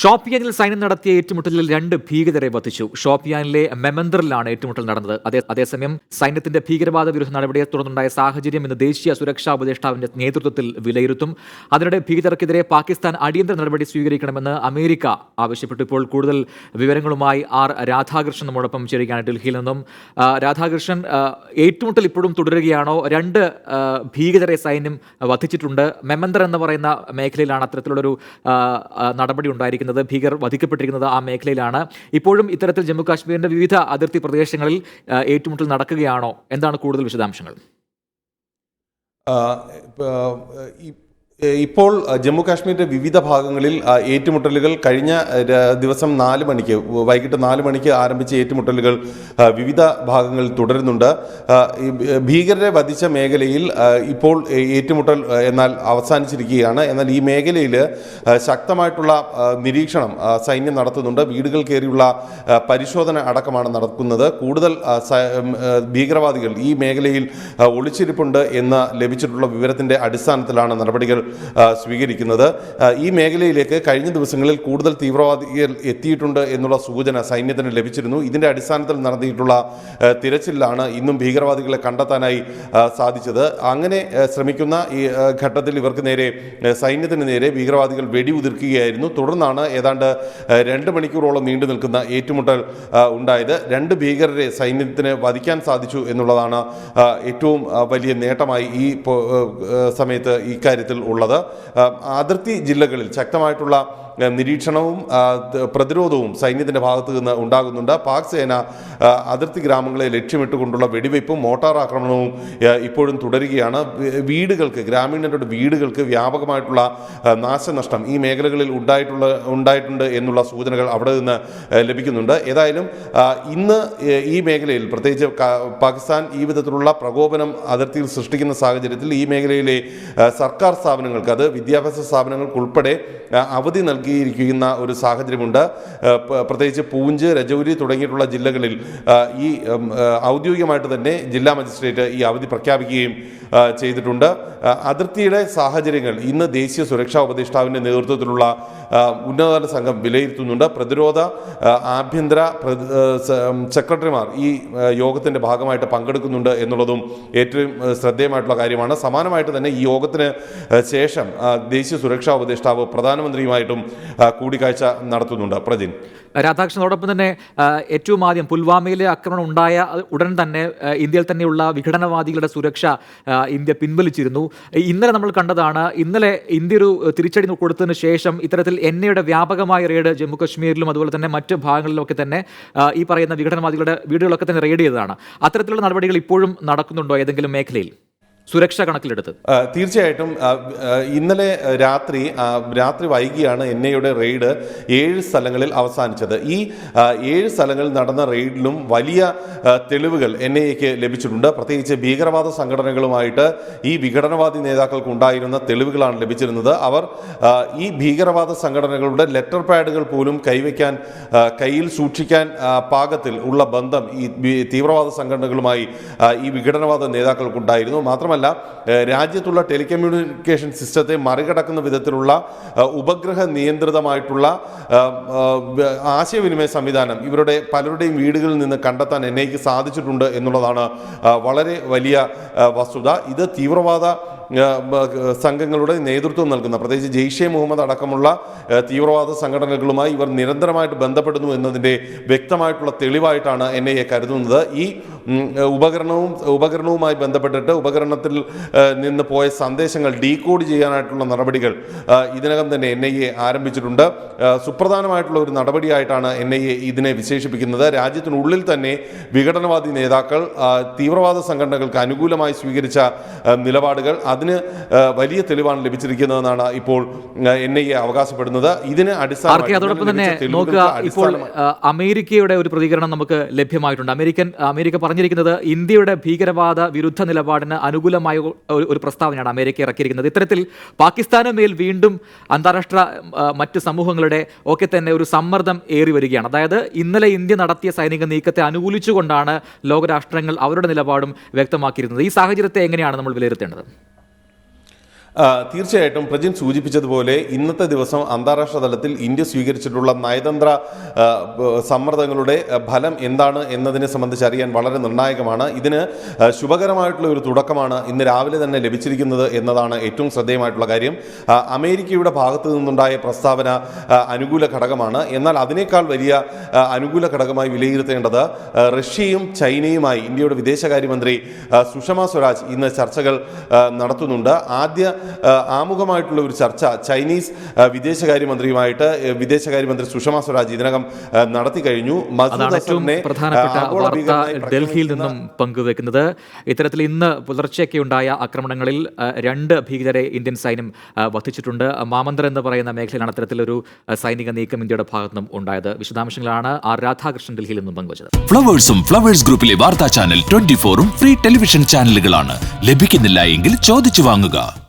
ഷോപ്പിയാനിൽ സൈന്യം നടത്തിയ ഏറ്റുമുട്ടലിൽ രണ്ട് ഭീകരരെ വധിച്ചു. ഷോപ്പിയാനിലെ മെമന്തറിലാണ് ഏറ്റുമുട്ടൽ നടന്നത്. അതേ അതേസമയം സൈന്യത്തിന്റെ ഭീകരവാദ വിരുദ്ധ നടപടിയെ തുടർന്നുണ്ടായ സാഹചര്യം ഇന്ന് ദേശീയ സുരക്ഷാ ഉപദേഷ്ടാവിന്റെ നേതൃത്വത്തിൽ വിലയിരുത്തും. അതിനിടെ ഭീകരർക്കെതിരെ പാകിസ്ഥാൻ അടിയന്തര നടപടി സ്വീകരിക്കണമെന്ന് അമേരിക്ക ആവശ്യപ്പെട്ടു. ഇപ്പോൾ കൂടുതൽ വിവരങ്ങളുമായി ആർ രാധാകൃഷ്ണൻ നമ്മോടൊപ്പം ചേരുകയാണ് ഡൽഹിയിൽ നിന്നും. രാധാകൃഷ്ണൻ ഏറ്റുമുട്ടൽ ഇപ്പോഴും തുടരുകയാണോ? രണ്ട് ഭീകരരെ സൈന്യം വധിച്ചിട്ടുണ്ട്. മെമന്തർ എന്ന് പറയുന്ന മേഖലയിലാണ് അത്തരത്തിലുള്ളൊരു നടപടി ഉണ്ടായിരിക്കുന്നത്. ഭീകർ വധിക്കപ്പെട്ടിരിക്കുന്നത് ആ മേഖലയിലാണ്. ഇപ്പോഴും ഇത്തരത്തിൽ ജമ്മു കാശ്മീരിന്റെ വിവിധ അതിർത്തി പ്രദേശങ്ങളിൽ ഏറ്റുമുട്ടൽ നടക്കുകയാണോ? എന്താണ് കൂടുതൽ വിശദാംശങ്ങൾ? ഇപ്പോൾ ജമ്മു കാശ്മീരിന്റെ വിവിധ ഭാഗങ്ങളിൽ ഏറ്റുമുട്ടലുകൾ കഴിഞ്ഞ ദിവസം നാല് മണിക്ക് വൈകിട്ട് നാല് മണിക്ക് ആരംഭിച്ച ഏറ്റുമുട്ടലുകൾ വിവിധ ഭാഗങ്ങളിൽ തുടരുന്നുണ്ട്. ഭീകരരെ വധിച്ച മേഖലയിൽ ഇപ്പോൾ ഏറ്റുമുട്ടൽ എന്നാൽ അവസാനിച്ചിരിക്കുകയാണ്. എന്നാൽ ഈ മേഖലയിൽ ശക്തമായിട്ടുള്ള നിരീക്ഷണം സൈന്യം നടത്തുന്നുണ്ട്. വീടുകൾ കയറിയുള്ള പരിശോധന അടക്കമാണ് നടക്കുന്നത്. കൂടുതൽ ഭീകരവാദികൾ ഈ മേഖലയിൽ ഒളിച്ചിരിപ്പുണ്ട് എന്ന് ലഭിച്ചിട്ടുള്ള വിവരത്തിന്റെ അടിസ്ഥാനത്തിലാണ് നടപടികൾ സ്വീകരിക്കുന്നത്. ഈ മേഖലയിലേക്ക് കഴിഞ്ഞ ദിവസങ്ങളിൽ കൂടുതൽ തീവ്രവാദികൾ എത്തിയിട്ടുണ്ട് എന്നുള്ള സൂചന സൈന്യത്തിന് ലഭിച്ചിരുന്നു. ഇതിന്റെ അടിസ്ഥാനത്തിൽ നടത്തിയിട്ടുള്ള തിരച്ചിലാണ് ഇന്നും ഭീകരവാദികളെ കണ്ടെത്താനായി സാധിച്ചത്. അങ്ങനെ ശ്രമിക്കുന്ന ഈ ഘട്ടത്തിൽ ഇവർക്ക് നേരെ സൈന്യത്തിന് നേരെ ഭീകരവാദികൾ വെടിയുതിർക്കുകയായിരുന്നു. തുടർന്നാണ് ഏതാണ്ട് രണ്ട് മണിക്കൂറോളം നീണ്ടു നിൽക്കുന്ന ഏറ്റുമുട്ടൽ ഉണ്ടായത്. രണ്ട് ഭീകരരെ സൈന്യത്തിന് വധിക്കാൻ സാധിച്ചു എന്നുള്ളതാണ് ഏറ്റവും വലിയ നേട്ടമായി ഈ സമയത്ത് ഇക്കാര്യത്തിൽ ഉള്ളത്. ആ, അതിർത്തി ജില്ലകളിൽ ശക്തമായിട്ടുള്ള നിരീക്ഷണവും പ്രതിരോധവും സൈന്യത്തിന്റെ ഭാഗത്തു നിന്ന് ഉണ്ടാകുന്നുണ്ട്. പാക് സേന അതിർത്തി ഗ്രാമങ്ങളെ ലക്ഷ്യമിട്ടുകൊണ്ടുള്ള വെടിവയ്പ്പും മോട്ടാർ ആക്രമണവും ഇപ്പോഴും തുടരുകയാണ്. വീടുകൾക്ക് ഗ്രാമീണരുടെ വീടുകൾക്ക് വ്യാപകമായിട്ടുള്ള നാശനഷ്ടം ഈ മേഖലകളിൽ ഉണ്ടായിട്ടുള്ള ഉണ്ടായിട്ടുണ്ട് എന്നുള്ള സൂചനകൾ അവിടെ നിന്ന് ലഭിക്കുന്നുണ്ട്. ഏതായാലും ഇന്ന് ഈ മേഖലയിൽ പ്രത്യേകിച്ച് പാകിസ്ഥാൻ ഈ വിധത്തിലുള്ള പ്രകോപനം അതിർത്തിയിൽ സൃഷ്ടിക്കുന്ന സാഹചര്യത്തിൽ ഈ മേഖലയിലെ സർക്കാർ സർക്കാർ സ്ഥാപനങ്ങൾക്ക് അത് വിദ്യാഭ്യാസ സ്ഥാപനങ്ങൾക്കുൾപ്പെടെ ഉൾപ്പെടെ അവധി നൽകിയിരിക്കുന്ന ഒരു സാഹചര്യമുണ്ട്. പ്രത്യേകിച്ച് പൂഞ്ച് രജൌരി തുടങ്ങിയിട്ടുള്ള ജില്ലകളിൽ ഈ ഔദ്യോഗികമായിട്ട് തന്നെ ജില്ലാ മജിസ്ട്രേറ്റ് ഈ അവധി പ്രഖ്യാപിക്കുകയും ചെയ്തിട്ടുണ്ട്. അതിർത്തിയുടെ സാഹചര്യങ്ങൾ ഇന്ന് ദേശീയ സുരക്ഷാ ഉപദേഷ്ടാവിന്റെ നേതൃത്വത്തിലുള്ള ഉന്നതതല സംഘം വിലയിരുത്തുന്നുണ്ട്. പ്രതിരോധ ആഭ്യന്തര സെക്രട്ടറിമാർ ഈ യോഗത്തിന്റെ ഭാഗമായിട്ട് പങ്കെടുക്കുന്നുണ്ട് എന്നുള്ളതും ഏറ്റവും ശ്രദ്ധേയമായിട്ടുള്ള കാര്യമാണ്. സമാനമായിട്ട് തന്നെ ഈ യോഗത്തിന് ശേഷം ദേശീയ സുരക്ഷാ ഉപദേഷ്ടാവ് പ്രധാനമന്ത്രിയുമായിട്ടും കൂടിക്കാഴ്ച നടത്തുന്നുണ്ട്. പ്രജിൻ. രാധാകൃഷ്ണനോടൊപ്പം തന്നെ ഏറ്റവും ആദ്യം പുൽവാമയിലെ ആക്രമണം ഉണ്ടായ ഉടൻ തന്നെ ഇന്ത്യയിൽ തന്നെയുള്ള വിഘടനവാദികളുടെ സുരക്ഷ ഇന്ത്യ പിൻവലിച്ചിരുന്നു. ഇന്നലെ നമ്മൾ കണ്ടതാണ് ഇന്നലെ ഇന്ത്യ ഒരു തിരിച്ചടി കൊടുത്തതിന് ശേഷം ഇത്തരത്തിൽ എണ്ണയുടെ വ്യാപകമായ റെയ്ഡ് ജമ്മു കശ്മീരിലും അതുപോലെ തന്നെ മറ്റ് ഭാഗങ്ങളിലൊക്കെ തന്നെ ഈ പറയുന്ന വിഘടനവാദികളുടെ വീടുകളൊക്കെ തന്നെ റെയ്ഡ് ചെയ്തതാണ്. അത്തരത്തിലുള്ള നടപടികൾ ഇപ്പോഴും നടക്കുന്നുണ്ടോ ഏതെങ്കിലും മേഖലയിൽ? സുരക്ഷ കണക്കിലെടുത്ത്. തീർച്ചയായിട്ടും ഇന്നലെ രാത്രി രാത്രി വൈകിയാണ് എൻ ഐയുടെ റെയ്ഡ് ഏഴ് സ്ഥലങ്ങളിൽ അവസാനിച്ചത്. ഈ ഏഴ് സ്ഥലങ്ങളിൽ നടന്ന റെയ്ഡിലും വലിയ തെളിവുകൾ എൻ ഐക്ക് ലഭിച്ചിട്ടുണ്ട്. പ്രത്യേകിച്ച് ഭീകരവാദ സംഘടനകളുമായിട്ട് ഈ വിഘടനവാദി നേതാക്കൾക്ക് ഉണ്ടായിരുന്ന തെളിവുകളാണ് ലഭിച്ചിരുന്നത്. അവർ ഈ ഭീകരവാദ സംഘടനകളുടെ ലെറ്റർ പാഡുകൾ പോലും കൈവയ്ക്കാൻ കയ്യിൽ സൂക്ഷിക്കാൻ പാകത്തിൽ ഉള്ള ബന്ധം ഈ തീവ്രവാദ സംഘടനകളുമായി ഈ വിഘടനവാദ നേതാക്കൾക്കുണ്ടായിരുന്നു. മാത്രമല്ല ഏഹ്, രാജ്യത്തുള്ള ടെലികമ്മ്യൂണിക്കേഷൻ സിസ്റ്റത്തെ മറികടക്കുന്ന വിധത്തിലുള്ള ഉപഗ്രഹ നിയന്ത്രിതമായിട്ടുള്ള ആശയവിനിമയ സംവിധാനം ഇവരുടെ പലരുടെയും വീടുകളിൽ നിന്ന് കണ്ടെത്താൻ എൻ ഐക്ക് സാധിച്ചിട്ടുണ്ട് എന്നുള്ളതാണ് വളരെ വലിയ വസ്തുത. ഇത് തീവ്രവാദ സംഘങ്ങളുടെ നേതൃത്വം നൽകുന്ന പ്രത്യേകിച്ച് ജെയ്ഷെ മുഹമ്മദ് അടക്കമുള്ള തീവ്രവാദ സംഘടനകളുമായി ഇവർ നിരന്തരമായിട്ട് ബന്ധപ്പെടുന്നു എന്നതിന്റെ വ്യക്തമായിട്ടുള്ള തെളിവായിട്ടാണ് എൻ ഐ എ കരുതുന്നത്. ഈ ഉപകരണവും ഉപകരണവുമായി ബന്ധപ്പെട്ടിട്ട് ഉപകരണത്തിൽ നിന്ന് പോയ സന്ദേശങ്ങൾ ഡീകോഡ് ചെയ്യാനായിട്ടുള്ള നടപടികൾ ഇതിനകം തന്നെ എൻ ഐ എ ആരംഭിച്ചിട്ടുണ്ട്. സുപ്രധാനമായിട്ടുള്ള ഒരു നടപടിയായിട്ടാണ് എൻ ഐ എ ഇതിനെ വിശേഷിപ്പിക്കുന്നത്. രാജ്യത്തിനുള്ളിൽ തന്നെ വിഘടനവാദി നേതാക്കൾ തീവ്രവാദ സംഘടനകൾക്ക് അനുകൂലമായി സ്വീകരിച്ച നിലപാടുകൾ അതിന് വലിയ തെളിവാണ് ലഭിച്ചിരിക്കുന്നതെന്നാണ് ഇപ്പോൾ എൻ ഐ എ അവകാശപ്പെടുന്നത്. ഇതിന് അടിസ്ഥാന അതോടൊപ്പം തന്നെ നോക്കുക ഇപ്പോൾ അമേരിക്കയുടെ ഒരു പ്രതികരണം നമുക്ക് ലഭ്യമായിട്ടുണ്ട്. അമേരിക്കൻ അമേരിക്ക പറഞ്ഞിരിക്കുന്നത് ഇന്ത്യയുടെ ഭീകരവാദ വിരുദ്ധ നിലപാടിന് അനുകൂലമായ ഒരു- പ്രസ്താവനയാണ് അമേരിക്ക ഇറക്കിയിരിക്കുന്നത്. ഇത്തരത്തിൽ പാകിസ്ഥാന് മേൽ വീണ്ടും അന്താരാഷ്ട്ര മറ്റ് സമൂഹങ്ങളുടെ ഒക്കെ തന്നെ ഒരു സമ്മർദ്ദം ഏറി വരികയാണ്. അതായത് ഇന്നലെ ഇന്ത്യ നടത്തിയ സൈനിക നീക്കത്തെ അനുകൂലിച്ചുകൊണ്ടാണ് ലോകരാഷ്ട്രങ്ങൾ അവരുടെ നിലപാടും വ്യക്തമാക്കിയിരുന്നത്. ഈ സാഹചര്യത്തെ എങ്ങനെയാണ് നമ്മൾ വിലയിരുത്തേണ്ടത്? തീർച്ചയായിട്ടും പ്രജിൻ സൂചിപ്പിച്ചതുപോലെ ഇന്നത്തെ ദിവസം അന്താരാഷ്ട്ര തലത്തിൽ ഇന്ത്യ സ്വീകരിച്ചിട്ടുള്ള നയതന്ത്ര സമ്മർദ്ദങ്ങളുടെ ഫലം എന്താണ് എന്നതിനെ സംബന്ധിച്ച് അറിയാൻ വളരെ നിർണായകമാണ്. ഇതിന് ശുഭകരമായിട്ടുള്ള ഒരു തുടക്കമാണ് ഇന്ന് രാവിലെ തന്നെ ലഭിച്ചിരിക്കുന്നത് എന്നതാണ് ഏറ്റവും ശ്രദ്ധേയമായിട്ടുള്ള കാര്യം. അമേരിക്കയുടെ ഭാഗത്തു നിന്നുണ്ടായ പ്രസ്താവന അനുകൂല ഘടകമാണ്. എന്നാൽ അതിനേക്കാൾ വലിയ അനുകൂല ഘടകമായി വിലയിരുത്തേണ്ടത് റഷ്യയും ചൈനയുമായി ഇന്ത്യയുടെ വിദേശകാര്യമന്ത്രി സുഷമ സ്വരാജ് ഇന്ന് ചർച്ചകൾ നടത്തുന്നുണ്ട്. ആദ്യ ആമുഖമായിട്ടുള്ള ഒരു ചർച്ച ചൈനീസ് വിദേശകാര്യമന്ത്രിയുമായിട്ട് വിദേശകാര്യമന്ത്രി സുഷമ സ്വരാജ് ഇതിനകം നടത്തി കഴിഞ്ഞു. ഡൽഹിയിൽ നിന്നും പങ്കുവെക്കുന്നത്. ഇത്തരത്തിൽ ഇന്ന് പുലർച്ചെയൊക്കെ ഉണ്ടായ ആക്രമണങ്ങളിൽ രണ്ട് ഭീകരരെ ഇന്ത്യൻ സൈന്യം വധിച്ചിട്ടുണ്ട്. മാമന്തർ എന്ന് പറയുന്ന മേഖലയിലാണ് അത്തരത്തിലൊരു സൈനിക നീക്കം ഇന്ത്യയുടെ ഭാഗത്തു നിന്നും ഉണ്ടായത്. വിശദാംശങ്ങളാണ് ആർ രാധാകൃഷ്ണൻ ഡൽഹിയിൽ നിന്നും പങ്കുവച്ചത്. ഫ്ലവേഴ്സും ഫ്ലവേഴ്സ് ഗ്രൂപ്പിലെ വാർത്താ ചാനൽ ട്വന്റി ഫോറും ഫ്രീ ടെലിവിഷൻ ചാനലുകളാണ്. ലഭിക്കുന്നില്ല എങ്കിൽ ചോദിച്ചു വാങ്ങുക.